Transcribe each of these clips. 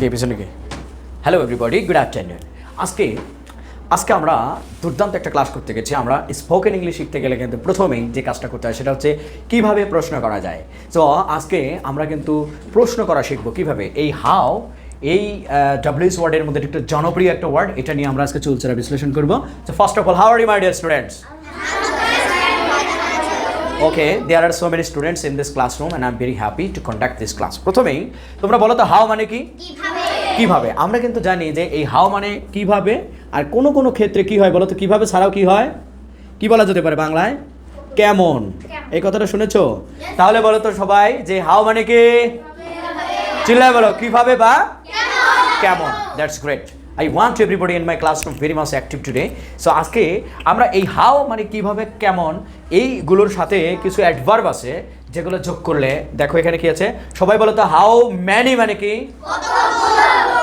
কে, পিছনে কে? Hello everybody good afternoon আজকে আজকে আমরা দুর্দান্ত একটা ক্লাস করতে গেছি। আমরা স্পোকেন ইংলিশ শিখতে গেলে কিন্তু প্রথমেই যে কাজটা করতে হয় সেটা হচ্ছে কীভাবে প্রশ্ন করা যায়। তো আজকে আমরা কিন্তু প্রশ্ন করা শিখব কীভাবে। এই হাও এই ডাব্লিউএস ওয়ার্ডের মধ্যে একটা জনপ্রিয় একটা ওয়ার্ড এটা নিয়ে আমরা আজকে চুলচেরা বিশ্লেষণ করব। তো first of all how are you my dear students okay there are so many students in this classroom and I am very happy to conduct this class প্রথমেই, তোমরা বলো তো হাও মানে কি? কীভাবে? আমরা কিন্তু জানি যে এই হাও মানে কীভাবে আর কোনো কোনো ক্ষেত্রে কি হয় বলো তো কীভাবে ছাড়াও কি হয়? কি বলা যেতে পারে বাংলায়? কেমন? এই কথাটা শুনেছো? তাহলে বলো তো সবাই যে হাও মানে কি? চিল্লায় বলো কীভাবে বা? কেমন? That's great I want to everybody in my classroom very much active today so আজকে আমরা এই হাও মানে কীভাবে কেমন এইগুলোর সাথে কিছু অ্যাডভার্ব আছে যেগুলো যোগ করলে দেখো এখানে কি আছে? সবাই বলো তো হাউ ম্যানি মানে কি?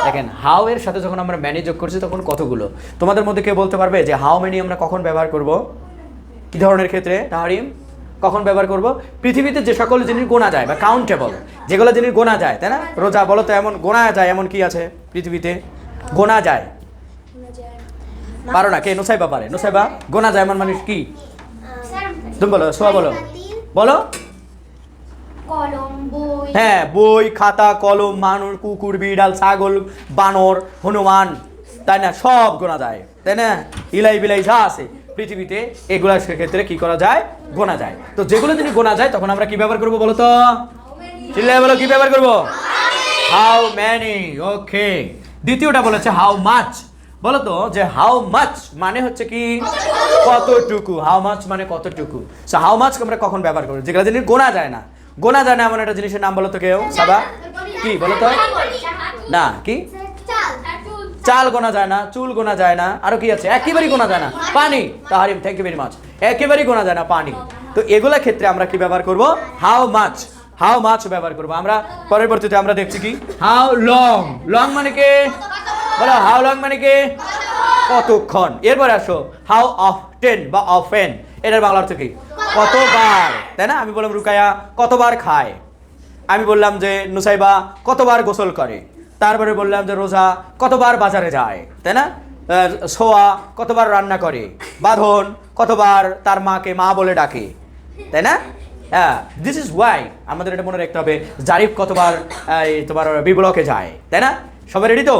দেখেন হাউ এর সাথে যখন আমরা ম্যানি যোগ করছি তখন কতগুলো? তোমাদের মধ্যে কেউ বলতে পারবে যে হাউ ম্যানি আমরা কখন ব্যবহার করব? কি ধরনের ক্ষেত্রে? তাহারিম কখন ব্যবহার করব? পৃথিবীতে যে সকল জিনিস গোনা যায় বা কাউন্টেবল যেগুলো জিনিস গোনা যায় তাই না? রোজা বলো তো এমন গোনা যায় এমন কি আছে পৃথিবীতে? গোনা যায়। পারো না কে? নোসাইবা পারে। নোসাইবা গোনা যায় এমন মানুষ কি? তুমি বলো সোয়া বলো। বলো। হ্যাঁ বই, খাতা, কলম, মানুষ, কুকুর, বিড়াল, ছাগল, বানর, হনুমান, তাই না? সব গোনা যায়, তাই না? ইলাই বিলাই যা আছে, পৃথিবীতে এগুলা সেক্ষেত্রে কি করা যায়? গোনা যায়। তো যেগুলো যদি গোনা যায়, তখন আমরা কি ব্যবহার করব বলো তো? চিল্লাই বলো, কি ব্যবহার করব? হাউ ম্যানি ওকে দ্বিতীয়টা বলেছে হাউ মাছ বলো তো, যে হাউ মাছ মানে হচ্ছে কি? কতটুকু। হাউ মাছ মানে কতটুকু? হাউ মাছ আমরা কখন ব্যবহার করি যেগুলো জিনিস গোনা যায় না। গোনা যায় না এমন একটা জিনিসের নাম বলো তো কেউ? সাবা কি বলো তো? না, কি? চাল গোনা যায় না চুল গোনা যায় না আরও কি আছে? একেবারেই গোনা যায় না পানি। Tahrim thank you very much একেবারেই গোনা যায় না পানি। তো এগুলা ক্ষেত্রে আমরা কি ব্যবহার করব? হাউ মাছ হাউ মাছ ব্যবহার করব? আমরা পরবর্তীতে আমরা দেখছি কি? হাউ লং লং মানে কি? বলো হাউ লং মানে কি? কতক্ষণ? এরপরে আসো। হাউ অফটেন বা অফেন এটার বাংলা অর্থ কি? কতবার? তাই না? আমি বললাম রুকায়া কতবার খায়? আমি বললাম যে, নুসাইবা কতবার গোসল করে? তারপরে বললাম যে, রোজা কতবার বাজারে যায়? তাই না? সোয়া কতবার রান্না করে? বাঁধন কতবার তার মাকে মা বলে ডাকে? তাই না? হ্যাঁ দিস ইজ ওয়াই আমাদের এটা মনে রাখতে হবে, জারিফ কতবার তোমার বিবলকে যায়? তাই না? সবাই রেডি তো?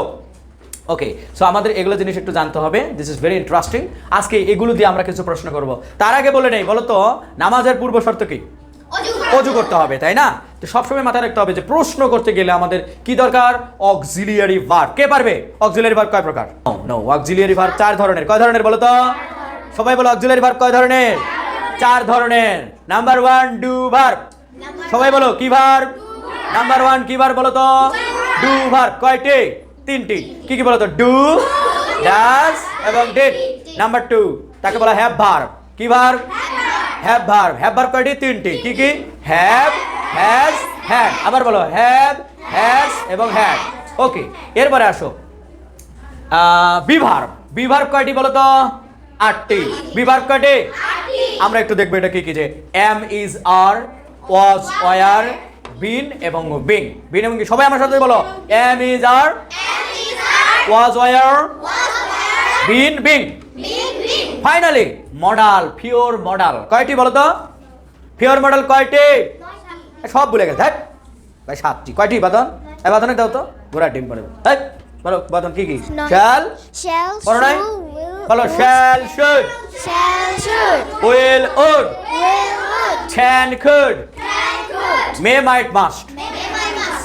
ওকে সো আমাদের এগুলো জিনিস একটু জানতে হবে। দিস ইজ ভেরি ইন্টারেস্টিং আজকে এগুলো দিয়ে আমরা কিছু প্রশ্ন করব। তার আগে বলে নেই বলো তো নামাজের পূর্ব শর্ত কি? অজু করতে হবে তাই না? তো সবসময় মাথায় রাখতে হবে যে প্রশ্ন করতে গেলে আমাদের কি দরকার? অক্সিলিয়ারি ভার্ব কে পারবে? অক্সিলিয়ারি ভার্ব কয় প্রকার? নো অক্সিলিয়ারি ভার্ব চার ধরনের। কয় ধরনের বলো তো? সবাই বলো অক্সিলিয়ারি ভার্ব কয় ধরনের? চার ধরনের। নাম্বার ওয়ান ডু ভার্ব সবাই বলো কি ভার্ব নাম্বার ওয়ান কি ভার্ব বলো তো? ডু ভার্ব কয়টি? তিনটি। কি কি বলো তো ডু ডাস এবং ডিড নাম্বার টু তাকে বলা হ্যাভ ভার্ব কি verb have verb have verb কয়টি? তিনটি। কি কি? হ্যাভ হ্যাজ হ্যাড আবার বলো হ্যাভ হ্যাজ এবং হ্যাড ওকে এরপরে আসো। Be verb. বিভার্ব কয়টি বলো তো আটটি। বিভার্ব কয়টি? আমরা একটু দেখব এটা কি কি যে am is are was were been এবং বিং। বিন এবং সবাই আমার সাথে বলো। Am is are was were been being. Finally modal pure modal কয়টি বলো তো? পিওর মডেল কয়টি? সব ভুলে গেছে হ্যাঁ ভাই সাতটি। কয়টি বাদন এ বাদনে দাও তো। ঘোড়া ডিম পড়ে হ্যাঁ বলো বাদন কি কি। শ্যাল নাই? বলো shall should shall should will would will would may might must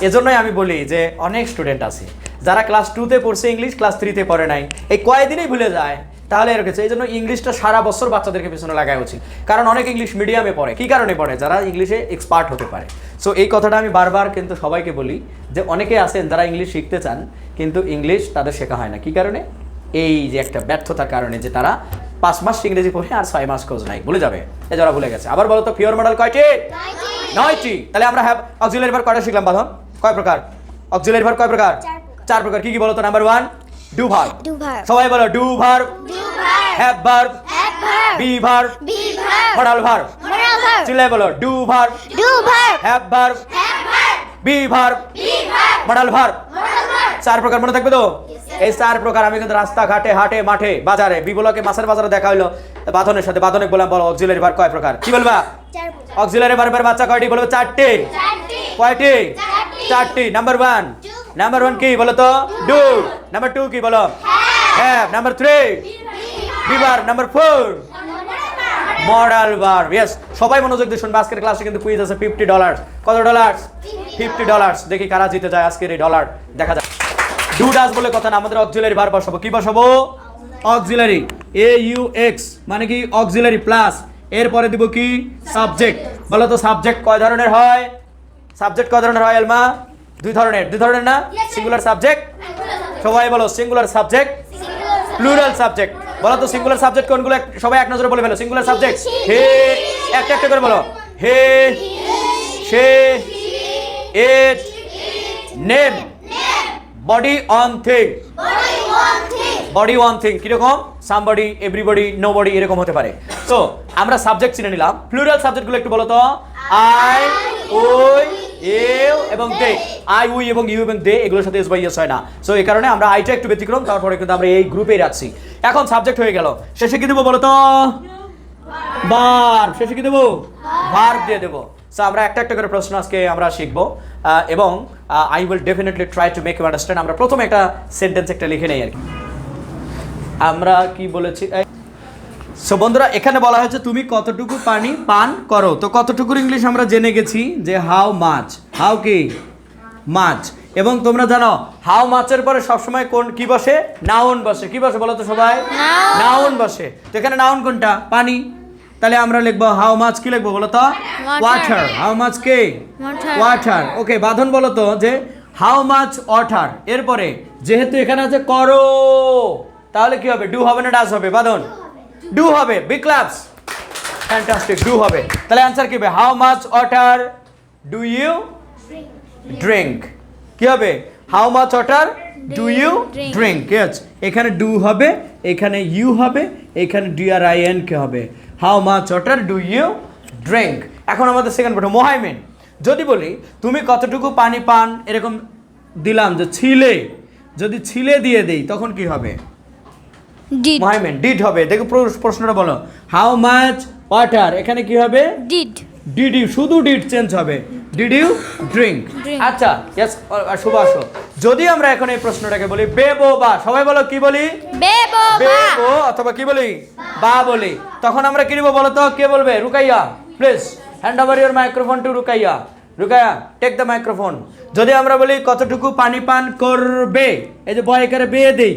এজন্যই আমি বলি যে অনেক স্টুডেন্ট আছে যারা ক্লাস টুতে পড়ছে ইংলিশ ক্লাস থ্রিতে পড়ে নাই এই কয়েকদিনেই ভুলে যায় তাহলে এর কাছে এই জন্য ইংলিশটা সারা বছর বাচ্চাদেরকে পিছনে লাগাই উচিত। কারণ অনেক ইংলিশ মিডিয়ামে পড়ে। কি কারণে পড়ে? যারা ইংলিশে এক্সপার্ট হতে পারে। সো এই কথাটা আমি বারবার কিন্তু সবাইকে বলি যে অনেকে আছেন যারা ইংলিশ শিখতে চান কিন্তু ইংলিশ তাদের শেখা হয় না। কি কারণে? এই যে একটা ব্যর্থতার কারণে যে তারা পাঁচ মাস ইংরেজি পড়ে আর ছয় মাস খোঁজ নাই ভুলে যাবে। এ যারা ভুলে গেছে। আবার বলো তো পিওর মডেল কয়টি? নয়টি। তাহলে আমরা হ্যাভ অক্সিলারি ভার কয়টা শিখলাম বাঁধন? কয় প্রকার? অক্সিলারি ভার কয় প্রকার? চার প্রকার। কি কি বলো তো নাম্বার ওয়ান ডু ভার সবাই বলো ডু ভার হ্যাভ ভার বি ভার মডাল ভার চিল্লাই বলো ডু ভার হ্যাভ ভার বি ভার মডাল ভার চার প্রকার মনে থাকবে তো? এই চার প্রকার আমি কিন্তু রাস্তাঘাটে হাটে মাঠে বাজারে বিবলকে মাছের বাজারে দেখা হইল বাঁধনের সাথে বাঁধনে বললাম বলো অক্সিলারি বার কয় প্রকার? কি বলবা? অক্সিলারি বারবার বাচ্চা কয়টি বলব? চারটি। কয়টি? চারটি। নাম্বার ওয়ান নাম্বার ওয়ান কি বলো তো? ডু নাম্বার টু কি বলো? Have number three be verb. Number four modal bar. Yes সবাই মনোযোগ দিয়ে শুনবে। আজকের ক্লাসে কিন্তু কুইজ আছে ফিফটি ডলার কত ডলার ফিফটি ডলার দেখি কারা জিতে যায় আজকের এই ডলার দেখা যায় ডু ডাস বলে কথা না আমাদের অক্সিলারি বার বসাবো। কি বসাবো? অক্সিলারি এ ইউ এক্স মানে কি? অক্সিলারি প্লাস এরপরে দিব কি? সাবজেক্ট বলো তো সাবজেক্ট কয় ধরনের হয়? সাবজেক্ট কয় ধরনের হয় এলমা দুই ধরনের। দুই ধরনের না? সিঙ্গুলার সাবজেক্ট সবাই বলো সিঙ্গুলার সাবজেক্ট প্লুরাল সাবজেক্ট বলো তো সিঙ্গুলার সাবজেক্ট কোনগুলো? সবাই এক নজরে বলে ফেলো। সিঙ্গুলার সাবজেক্ট হে একটা একটা করে বলো। He she it name. Body on thing body one thing কীরকম? সামবডি এভরিবডি নো বডি এরকম হতে পারে। তো আমরা সাবজেক্ট চিনে নিলাম। প্লুরাল সাবজেক্টগুলো একটু বলো তো। আই ওই ইউ এবং দে আই উই এবং ইউ এবং দে এগুলোর সাথে এস বাই এস হয় না। সো এই কারণে আমরা আইটা একটু ব্যতিক্রম তারপরে কিন্তু আমরা এই গ্রুপেই রাখছি এখন সাবজেক্ট হয়ে গেল। শেষে কি দেবো বলো তো? বার শেষে কি দেবো? ভার্ব দিয়ে দেবো। সো আমরা একটা একটা করে প্রশ্ন আজকে আমরা শিখব এবং I will definitely try to make you understand আমরা প্রথমে একটা সেন্টেন্স একটা লিখে নেই আর কি। আমরা কি বলেছি? সো বন্ধুরা এখানে বলা হয়েছে তুমি কতটুকু পানি পান করো? তো কতটুকুর ইংলিশ আমরা জেনে গেছি যে হাউ মাছ হাউ কি? মাছ এবং তোমরা জানো হাউ মাছের পরে সবসময় কোন কি বসে? নাউন বসে। কি বসে বলো তো সবাই. নাউন বসে। তো এখানে নাউন কোনটা? পানি। তাহলে আমরা লিখব হাউ মাছ কি লিখব বলো তো. ওয়াটার হাউ মাছ কে. ওয়াটার ওকে বাঁধন বলো তো যে হাউ মাছ ওয়াটার এরপরে যেহেতু এখানে আছে করো তাহলে কি হবে? ডু হবে না ডাস হবে? বাঁধন? ডু হবে বিগ ক্লাবস ফ্যান্টাস্টিক ডু হবে। তাহলে অ্যান্সার কি হবে? How much water do you drink কি হবে? How much water do you. Drink yes এখানে ডু হবে এখানে ইউ হবে এখানে D R I N K হবে। How much water do you drink এখন আমাদের সেকেন্ড পাঠা মোহাইমেন যদি বলি তুমি কতটুকু পানি পান? এরকম দিলাম যে ছিলে। যদি ছিলে দিয়ে দেই তখন কি হবে. মোহাইমেন ডিড হবে। দেখো প্র- প্রশ্নটা বলো। হাউ মাচ ওয়াটার এখানে কি হবে? Did. ডিড ইউ শুধু ডিড চেঞ্জ হবে। Did you drink. আচ্ছা ইয়েস সুভাষ যদি আমরা এখন এই প্রশ্নটাকে বলি বেবো বা সবাই বলো কি বলি? বেবো অথবা কি বলি? বা বলি। তখন আমরা কি নিব বলো তো? কে বলবে? Rukaiya please hand over your microphone to Rukaiya. Rukaiya take the microphone যদি আমরা বলি কতটুকু পানি পান করবে? এই যে বয়কারে বেয়ে দেই।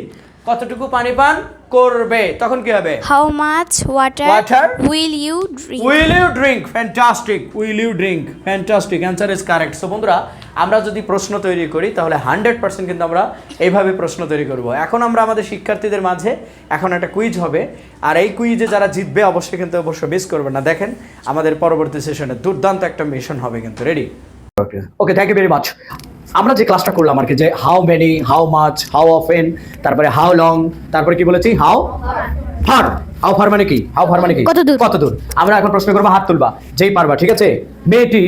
কতটুকু পানি পান করবে। তখন কি হবে? How much water, Water? will you drink? Will you drink fantastic will you drink fantastic answer is correct so বন্ধুরা আমরা যদি প্রশ্ন তৈরি করি তাহলে হান্ড্রেড পার্সেন্ট কিন্তু আমরা এইভাবে প্রশ্ন তৈরি করব। এখন আমরা আমাদের শিক্ষার্থীদের মাঝে এখন একটা কুইজ হবে। আর এই কুইজে যারা জিতবে অবশ্যই কিন্তু অবশ্যই মিস করবে না। দেখেন আমাদের পরবর্তী সেশনে দুর্দান্ত একটা মিশন হবে কিন্তু। Ready okay thank you very much আমরা যে ক্লাসটা করলাম আর কি যে how many how much how often তারপরে হাউ লং তারপরে কি বলেছি? হাউ ফার হাউ ফার মানে কি? হাউ ফার মানে কি? কত দূর? কত দূর? আমরা এখন প্রশ্ন করব হাত তুলবা। যেই পারবা ঠিক আছে? মেয়েটি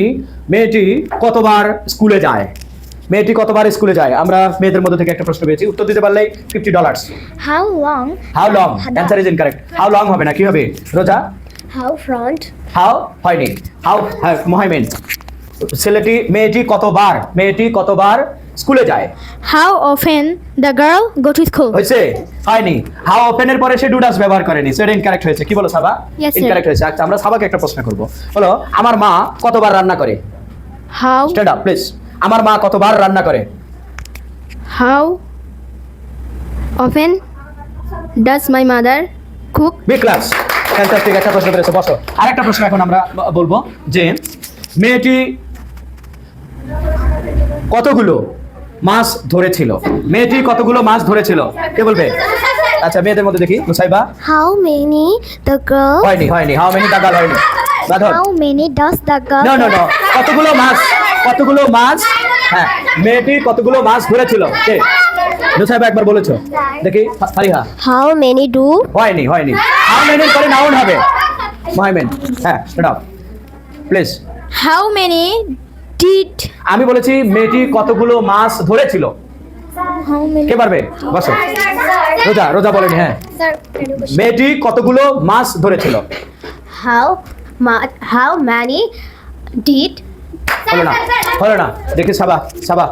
মেয়েটি কতবার স্কুলে যায়? মেয়েটি কতবার স্কুলে যায়? আমরা মেয়েদের মধ্যে থেকে একটা প্রশ্ন পেয়েছি। উত্তর দিতে পারলে fifty dollars How long? How long answer is incorrect how long হবে না? কি হবে? Roza how front? হাউ হয়নি হাউ মহাইমেন. ছেলেটি মেয়েটি কতবার মেয়েটি কতবার স্কুলে যায়? How often the girl go to school? হয়েছে? হয়নি। হাউ ওপেনের পরে সে ডুডাস ব্যবহার করেনি। সেটা ইনকারেক্ট হয়েছে। কি বলো সাবা? ইনকারেক্ট হয়েছে। আচ্ছা আমরা সাবাকে একটা প্রশ্ন করব। বলো আমার মা কতবার রান্না করে? হাউ স্ট্যান্ড আপ প্লিজ আমার মা কতবার রান্না করে? How often does my mother cook? B class fantastic একটা প্রশ্ন করেছে বসো। আরেকটা প্রশ্ন এখন আমরা বলব যে মেয়েটি কতগুলো মাছ ধরেছিল? মেয়েটি কতগুলো মাছ ধরেছিল? কে বলবে? আচ্ছা মেয়েদের মধ্যে দেখি। Musaiba how many the girl? হয়নি হয়নি। হাউ মেনি দাগাল হয়নি? বাঁধন How many does the girl? No no no কতগুলো মাছ? কতগুলো মাছ? হ্যাঁ মেয়েটি কতগুলো মাছ ধরেছিল? কে? মুসাইবা একবার বলেছ। দেখি ফারিহা। How many do? হয়নি হয়নি। হাউ মেনি করে নাউন হবে? মহাইমেন। হ্যাঁ stop please how many did আমি বলেছি মেয়েটি কতগুলো মাছ ধরেছিল? কে পারবে? বসো। রোজা রোজা বলেনি হ্যাঁ। মেয়েটি কতগুলো মাছ ধরেছিল? How much? How many did? হলো না হলো না। দেখি Saba Saba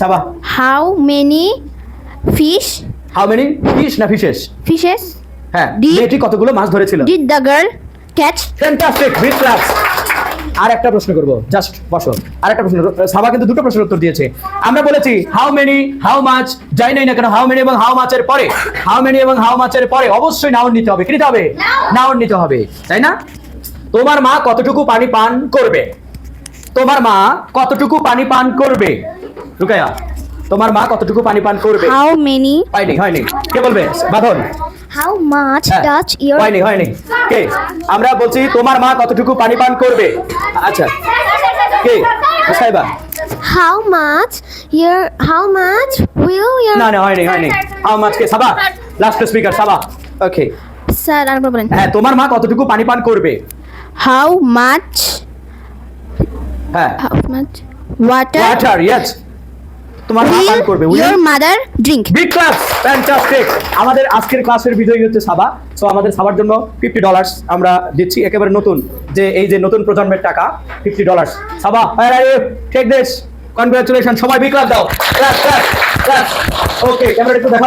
Saba. How many fish how many fish না ফিশেস fishes হ্যাঁ মেয়েটি কতগুলো মাছ ধরেছিল? did the girl catch? Fantastic class আর একটা প্রশ্ন করব। জাস্ট বসো। আর একটা প্রশ্ন সাবা কিন্তু দুটো প্রশ্নের উত্তর দিয়েছে। আমরা বলেছি হাউ মেনি হাউ মাচ যাই নাই না কেন হাউ মেনি এবং হাউ মাছের পরে। হাউ মেনি এবং হাউ মাছের পরে? অবশ্যই নাউন নিতে হবে। কি নিতে হবে? নাউন নিতে হবে। তাই না? তোমার মা কতটুকু পানি পান করবে? তোমার মা কতটুকু পানি পান করবে? রুকায়া। তোমার মা কতটুকু পানি পান করবে? How মেনি হয়নি হয়নি। কে বলবে? বাঁধন। How much হ্যাঁ, does your হয়নি হয়নি। কে? আমরা বলছি তোমার মা কতটুকু পানি পান করবে? আচ্ছা। কে? Saiba. How much your how much will your না না হয়নি হয়নি। How much K? Saba. Last speaker Saba. Okay sir আরেকবার বলেন হ্যাঁ তোমার মা কতটুকু পানি পান করবে? How much? হ্যাঁ। How much? Water? Water yes তোমার মা পান করবে your mother drink big class fantastic আমাদের আজকের ক্লাসের বিজয়ী হচ্ছে সাবা। সো আমাদের সাবার জন্য ফিফটি ডলার্স আমরা দিচ্ছি। একেবারে নতুন যে এই যে নতুন প্রজন্মের টাকা ফিফটি ডলার্স সাবা ঠিক দেশ কনগ্রাচুলেশন সবাই বিগ ক্লাস দাও। Class class class okay camera একটু দেখা